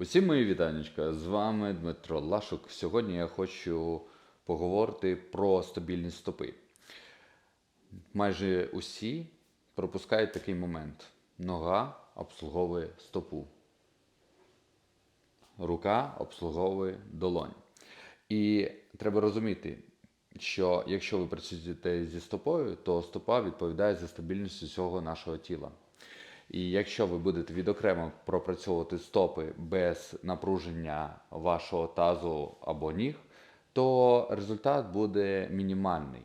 Усім мої вітанечка, з вами Дмитро Лашук. Сьогодні я хочу поговорити про стабільність стопи. Майже усі пропускають такий момент. Нога обслуговує стопу. Рука обслуговує долонь. І треба розуміти, що якщо ви працюєте зі стопою, то стопа відповідає за стабільність усього нашого тіла. І якщо ви будете відокремо пропрацьовувати стопи без напруження вашого тазу або ніг, то результат буде мінімальний.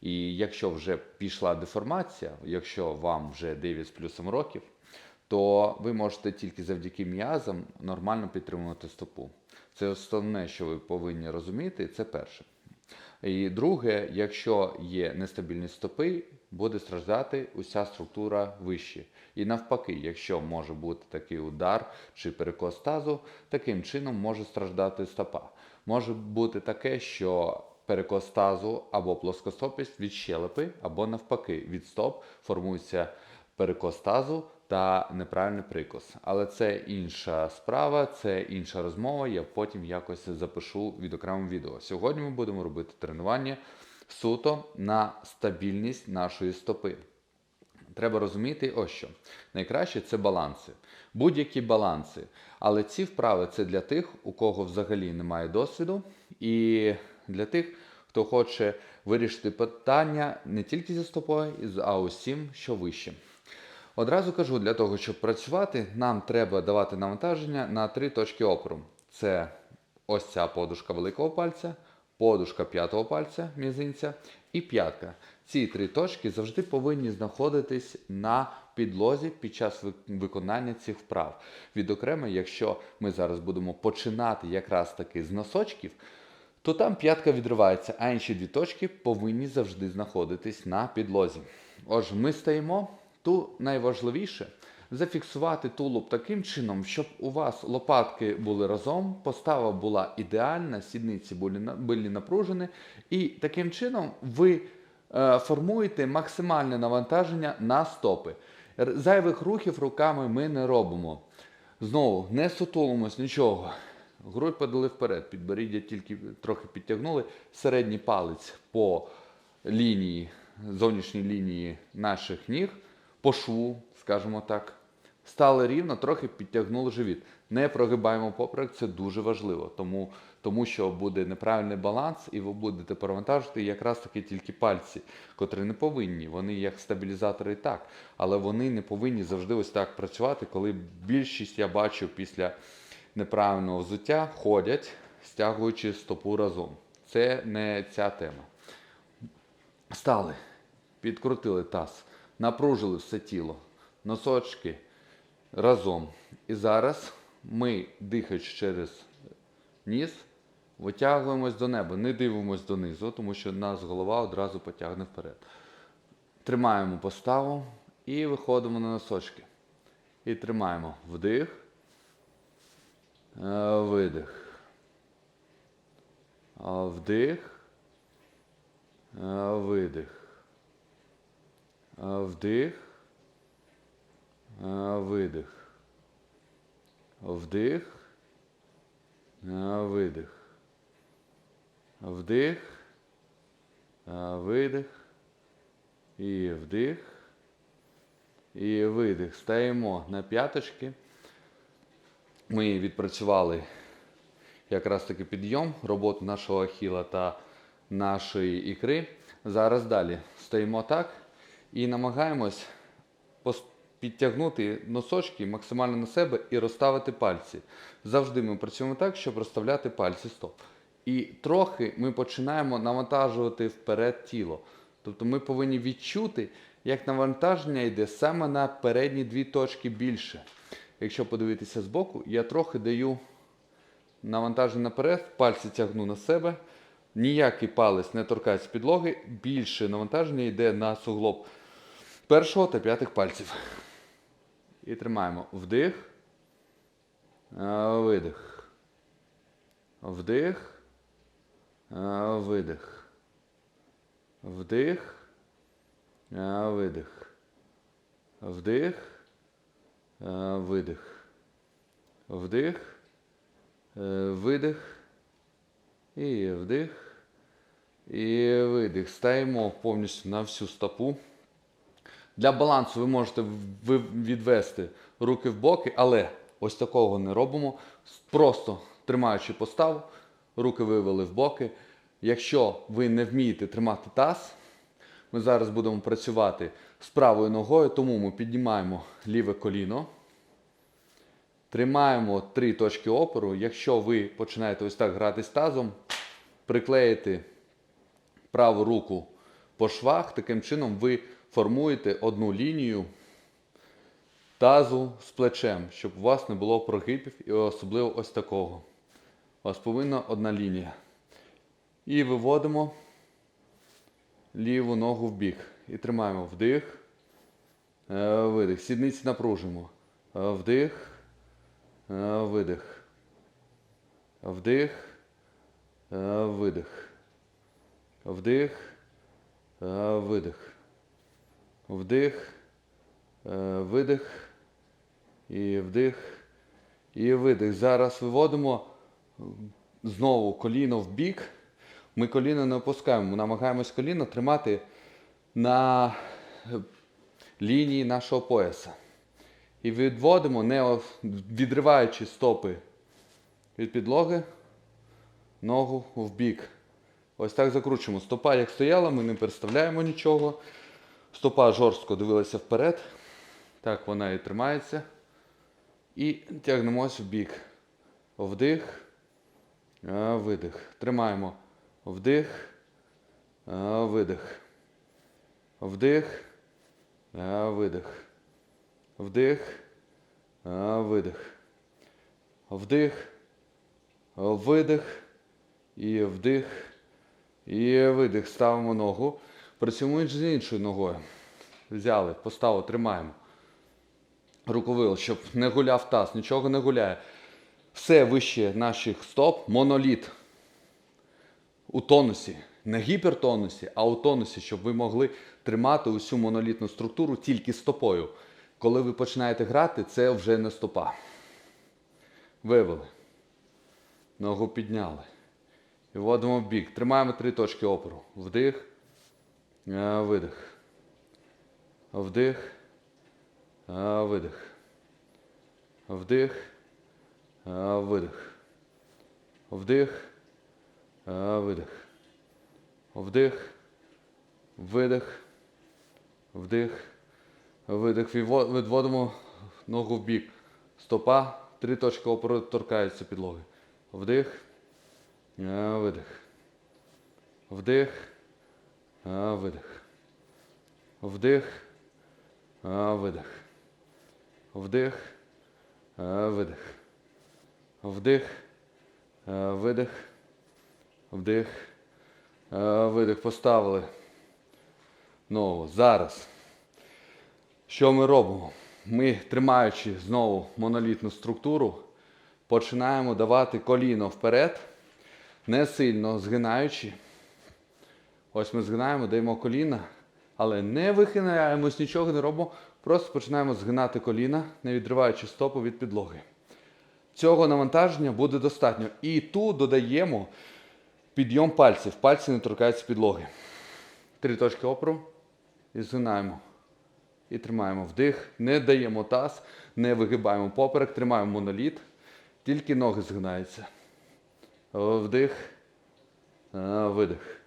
І якщо вже пішла деформація, якщо вам вже 9 з плюсом років, то ви можете тільки завдяки м'язам нормально підтримувати стопу. Це основне, що ви повинні розуміти, це перше. І друге, якщо є нестабільність стопи, буде страждати уся структура вище. І навпаки, якщо може бути такий удар чи перекос тазу, таким чином може страждати стопа. Може бути таке, що перекос тазу або плоскостопість від щелепи, або навпаки, від стоп формується перекос тазу та неправильний прикос. Але це інша справа, це інша розмова. Я потім якось запишу від окремому відео. Сьогодні ми будемо робити тренування суто на стабільність нашої стопи. Треба розуміти, ось що. Найкраще це баланси. Будь-які баланси. Але ці вправи це для тих, у кого взагалі немає досвіду, і для тих, хто хоче вирішити питання не тільки зі стопою, а усім, що вище. Одразу кажу, для того, щоб працювати, нам треба давати навантаження на три точки опору. Це ось ця подушка великого пальця, подушка п'ятого пальця, мізинця і п'ятка. Ці три точки завжди повинні знаходитись на підлозі під час виконання цих вправ. Відокремо, якщо ми зараз будемо починати якраз таки з носочків, то там п'ятка відривається, а інші дві точки повинні завжди знаходитись на підлозі. Отже, ми стоїмо. Тут найважливіше зафіксувати тулуб таким чином, щоб у вас лопатки були разом, постава була ідеальна, сідниці були, напружені, і таким чином ви е, формуєте максимальне навантаження на стопи. Зайвих рухів руками ми не робимо. Знову не сутулимось, нічого. Грудь подали вперед, підборіддя тільки трохи підтягнули. Середній палець по лінії, зовнішній лінії наших ніг, по шву, скажімо так. Стали рівно, трохи підтягнули живіт. Не прогибаємо поперек, це дуже важливо, тому, тому що буде неправильний баланс, і ви будете перевантажити якраз таки тільки пальці, котрі не повинні. Вони як стабілізатори і так, але вони не повинні завжди ось так працювати, коли більшість я бачу після неправильного взуття ходять, стягуючи стопу разом. Це не ця тема. Стали, підкрутили таз, напружили все тіло, носочки разом. І зараз ми, дихаючи через ніс, витягуємось до неба, не дивимось донизу, тому що нас голова одразу потягне вперед. Тримаємо поставу і виходимо на носочки. І тримаємо вдих, е, видих. Вдих, е, видих. Вдих, е, видих. Вдих, е, видих. Вдих, е, видих. І вдих. І видих. Стаємо на п'яточки. Ми відпрацювали якраз таки підйом, роботу нашого ахіла та нашої ікри. Зараз далі стоїмо так і намагаємось підтягнути носочки максимально на себе і розставити пальці. Завжди ми працюємо так, щоб розставляти пальці стоп. І трохи ми починаємо навантажувати вперед тіло. Тобто ми повинні відчути, як навантаження йде саме на передні дві точки більше. Якщо подивитися збоку, я трохи даю навантаження наперед, пальці тягну на себе. Ніякий палець не торкається підлоги, більше навантаження йде на суглоб першого та п'ятих пальців. І тримаємо вдих, е, видих. Вдих, е, видих. Вдих, е, видих. Вдих, видих. Вдих, Видих. І вдих. І видих. Стаємо повністю на всю стопу. Для балансу ви можете відвести руки в боки, але ось такого не робимо. Просто тримаючи поставу, руки вивели в боки. Якщо ви не вмієте тримати таз, ми зараз будемо працювати з правою ногою, тому ми піднімаємо ліве коліно. Тримаємо три точки опору. Якщо ви починаєте ось так грати з тазом, приклеїти праву руку по швах, таким чином ви формуєте одну лінію тазу з плечем, щоб у вас не було прогибів і особливо ось такого. У вас повинна одна лінія. І виводимо ліву ногу в бік. І тримаємо вдих, е, видих. Сідниці напружимо. Е, Вдих, е, видих. Вдих, видих. Вдих, видих. Вдих, е, видих. І вдих. І видих. Зараз виводимо знову коліно в бік. Ми коліно не опускаємо. Намагаємось коліно тримати на е, лінії нашого пояса. І відводимо, не відриваючи стопи від підлоги, ногу в бік. Ось так закручуємо. Стопа як стояла, ми не переставляємо нічого. Стопа жорстко дивилася вперед. Так вона і тримається. І тягнемось в бік. Вдих. Видих. Тримаємо. Вдих. Видих. Вдих. Видих. Вдих. Видих. Вдих. Видих. І вдих. І видих. Ставимо ногу. Працюємо з іншою ногою. Взяли, поставили, тримаємо. Рукавил, щоб не гуляв таз, нічого не гуляє. Все вище наших стоп, моноліт у тонусі. Не гіпертонусі, а у тонусі, щоб ви могли тримати усю монолітну структуру тільки стопою. Коли ви починаєте грати, це вже не стопа. Вивели. Ногу підняли. І вводимо в бік. Тримаємо три точки опору. Вдих. Видих. Вдих. Видих. Вдих. Видих. Вдих. Видих. Вдих. Видих. Вдих. Видих. Відводимо ногу в бік. Стопа. Три точки опору торкаються підлоги. Вдих. Видих. Вдих. Видих. Вдих. Видих. Вдих. Видих. Вдих. Видих. Вдих. Видих. Поставили. Ногу. Зараз. Що ми робимо? Ми, тримаючи знову монолітну структуру, починаємо давати коліно вперед, не сильно згинаючи. Ось ми згинаємо, даємо коліна, але не вихинаємось, нічого не робимо. Просто починаємо згинати коліна, не відриваючи стопу від підлоги. Цього навантаження буде достатньо. І тут додаємо підйом пальців. Пальці не торкаються підлоги. Три точки опору і згинаємо. І тримаємо вдих, не даємо таз, не вигибаємо поперек, тримаємо моноліт, тільки ноги згинаються. Вдих, видих.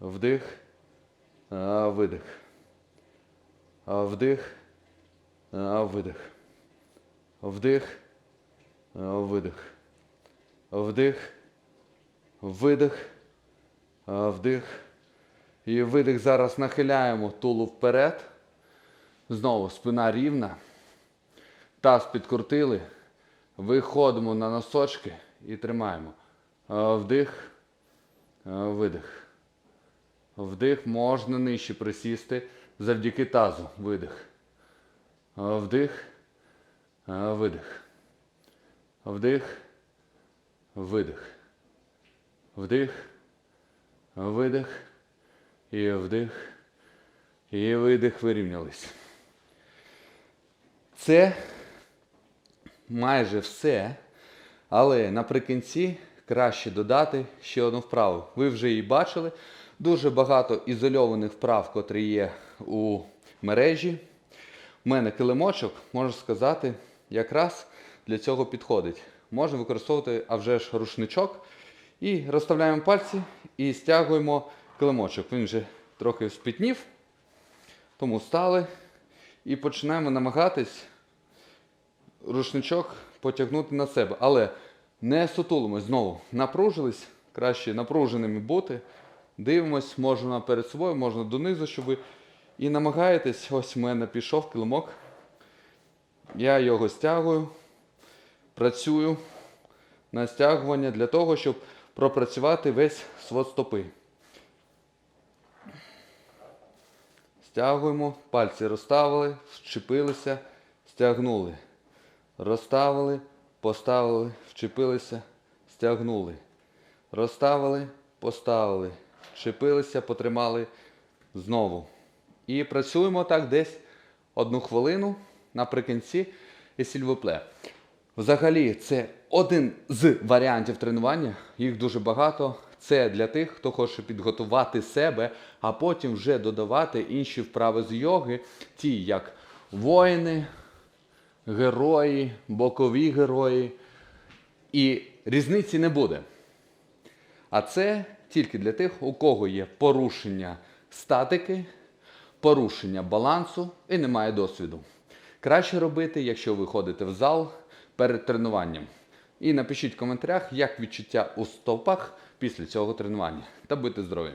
Вдих, видих. Вдих, видих. Вдих, видих. Вдих, видих, вдих. І видих зараз нахиляємо тулу вперед. Знову спина рівна. Таз підкрутили. Виходимо на носочки і тримаємо. Вдих, видих. Вдих можна нижче присісти завдяки тазу. Видих. Вдих, видих. Вдих, видих. Вдих, видих. І вдих. І видих вирівнялись. Це майже все Але наприкінці краще додати ще одну вправу. Ви вже її бачили. Дуже багато ізольованих вправ, котрі є у мережі. У мене килимочок, можна сказати, якраз для цього підходить. Можна використовувати а вже ж рушничок. І розставляємо пальці і стягуємо килимочок. Він вже трохи спітнів, тому стали. І починаємо намагатись рушничок потягнути на себе. Але не сутулимось знову. Напружились, краще напруженими бути. Дивимось, можна перед собою, можна донизу, щоб ви. І намагаєтесь, ось в мене пішов килимок. Я його стягую, працюю на стягування для того, щоб пропрацювати весь свод стопи. Стягуємо, пальці розставили, вчепилися, стягнули. Розставили, поставили, вчепилися, стягнули. Розставили, поставили, вчепилися, потримали знову. І працюємо так десь одну хвилину наприкінці і сільвопле. Взагалі, це один з варіантів тренування, їх дуже багато. Це для тих, хто хоче підготувати себе, а потім вже додавати інші вправи з йоги, ті як воїни, герої, бокові герої. І різниці не буде. А це тільки для тих, у кого є порушення статики, порушення балансу і немає досвіду. Краще робити, якщо ви ходите в зал перед тренуванням. І напишіть в коментарях, як відчуття у стовпах після цього тренування. Та будьте здорові!